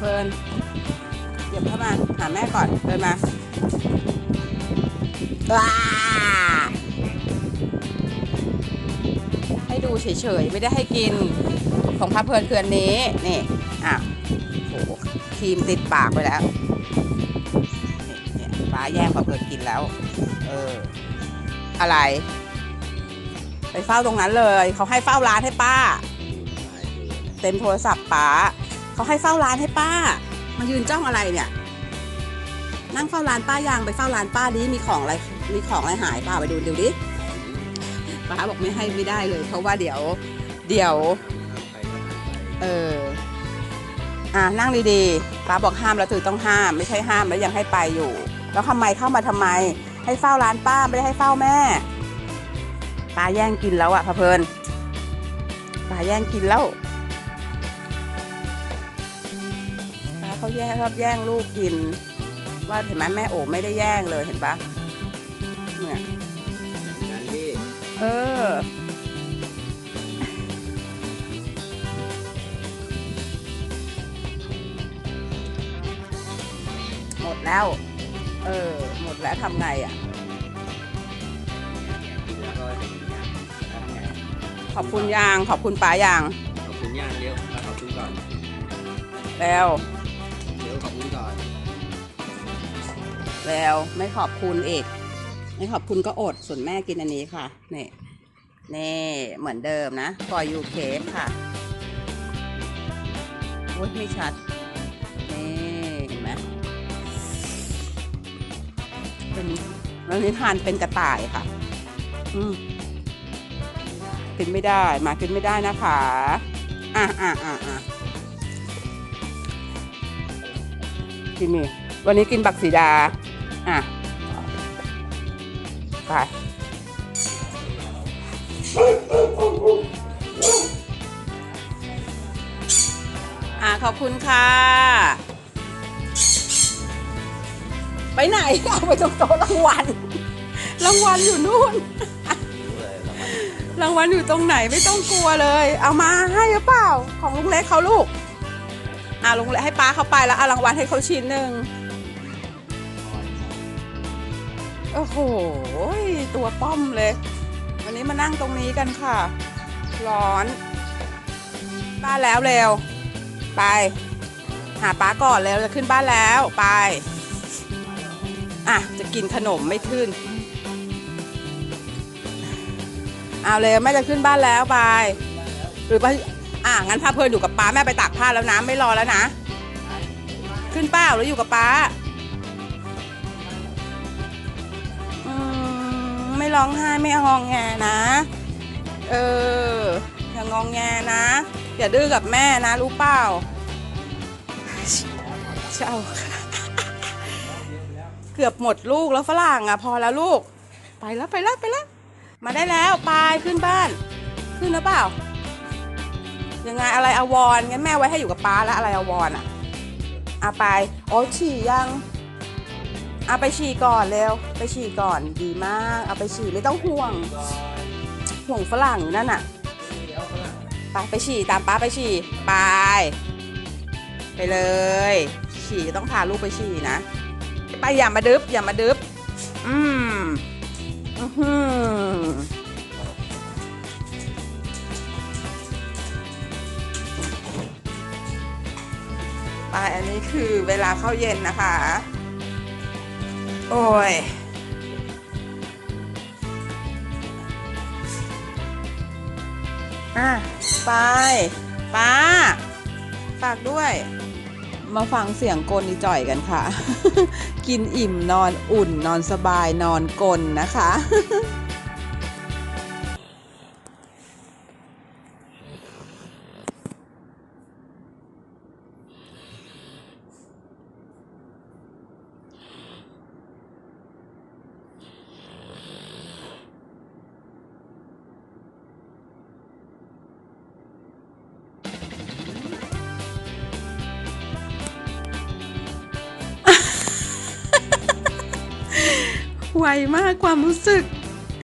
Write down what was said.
เพลินเหยียบเข้ามา หาแม่ก่อนเดินมาว้าให้ดูเฉยๆ ไม่ได้ให้กิน ของพับเพลินคืออันนี้ นี่ อะโอ้โหครีมติดปากไปแล้วเนี่ยป๋าแย่งพับเพลินกินแล้ว เออ อะไร ไปเฝ้าตรงนั้นเลย เขาให้เฝ้าร้านให้ป้า เต็มโทรศัพท์ป้า เขาให้เฝ้าร้านให้ป้า มายืนจ้องอะไรเนี่ย นั่งเฝ้าร้านป้ายังไปเฝ้าร้านป้าดิมีของอะไรมีของอะไรหายป้าไปดูเดูดิป้าบอกไม่ให้ไม่ได้เลย เพราะว่าเดี๋ยว เดี๋ยว เอออะนั่งดีๆป้าบอกห้ามแล้วถือต้องห้าม ไม่ใช่ห้ามแล้วยังให้ไปอยู่ แล้วทำไมเข้ามาทำไม ให้เฝ้าร้านป้าไม่ได้ให้เฝ้าแม่ป้าแย่งกินแล้วอะพะเพลินป้าแย่งกินแล้ว เขาแย่งชอบแย่งลูกกิน ว่าเห็นไหมแม่โอไม่ได้แย่งเลยเห็นปะเนี่ยการที่เออหมดแล้ว เออ หมดแล้วทำไงอะกินแล้วก็จะกินยางแล้วทำไงขอบคุณยาง ขอบคุณป๋ายาง ขอบคุณย่างเดี๋ยวมาขอบคุณก่อนแล้วเดี๋ยวขอบ คุณก่อน แล้วไม่ขอบคุณอีก ไม่ขอบคุณก็อด ส่วนแม่กินอันนี้ค่ะ นี่ นี่ เหมือนเดิมนะฟอยยูเคฟค่ะโอ้ยไม่ชัด นี่ เห็นไหมเป็นแล้วนี้ทานเป็นกระต่ายค่ะ อืมกินไม่ได้ มากินไม่ได้นะคะ อะอะอะอะ กินนี่วันนี้กินบักสีดา อะ ไปอะขอบคุณค่ะ ไปไหน เอาไปตรงโต๊ะรางวัล รางวัลอยู่นู่น รางวัลรางวัลอยู่ตรงไหนไม่ต้องกลัวเลย เอามาให้หรือเปล่า ของลุงเล็กเขาลูก อะลงเล็กให้ป้าเขาไปแล้วเอารางวัลให้เขาชิ้นหนึ่งโอ้โห ตัวป้อมเลย วันนี้มานั่งตรงนี้กันค่ะ ร้อนบ้านแล้วเร็ว ไป หาป้าก่อนเร็วจะขึ้นบ้านแล้วไป อะ จะกินขนมไม่ขึ้นเอาเลยแม่จะขึ้นบ้านแล้วไป หรือไป อะงั้นพาเพลินอยู่กับป้าแม่ไปตากผ้าแล้วนะไม่รอแล้วนะ ขึ้นเป้าหรืออยู่กับป้าอืมไม่ร้องไห้ไม่งองแงนะเอออย่างงองแงนะอย่าดื้อกับแม่นะรู้เปล่าเจ้าเกือบหมดลูกแล้วฝรั่งอะ พอแล้วลูก ไปแล้วไปแล้วไปแล้วมาได้แล้วไปขึ้นบ้าน ขึ้นหรือเปล่า ยังไงอะไรอวรงั้นแม่ไว้ให้อยู่กับป้าแล้วอะไรอวรอะเอาไปโอ้ฉี่ยังเอาไปฉี่ก่อนเร็วไปฉี่ก่อนดีมาก เอาไปฉี่ไม่ต้องห่วง ห่วงฝรั่งอยู่นั่นน่ะไปไปฉี่ตามป้าไปฉี่ไปไปเลย ฉี่ต้องพาลูกไปฉี่นะไปอย่ามาดึบอย่ามาดึบอืมอื้อ ไปอันนี้คือเวลาเข้าเย็นนะคะ โอ้ยอะไปป้าฝากด้วย มาฟังเสียงกลอีจ่อยกันค่ะ กินอิ่มนอนอุ่นนอนสบายนอนกลนะคะ ไวมากความรู้สึก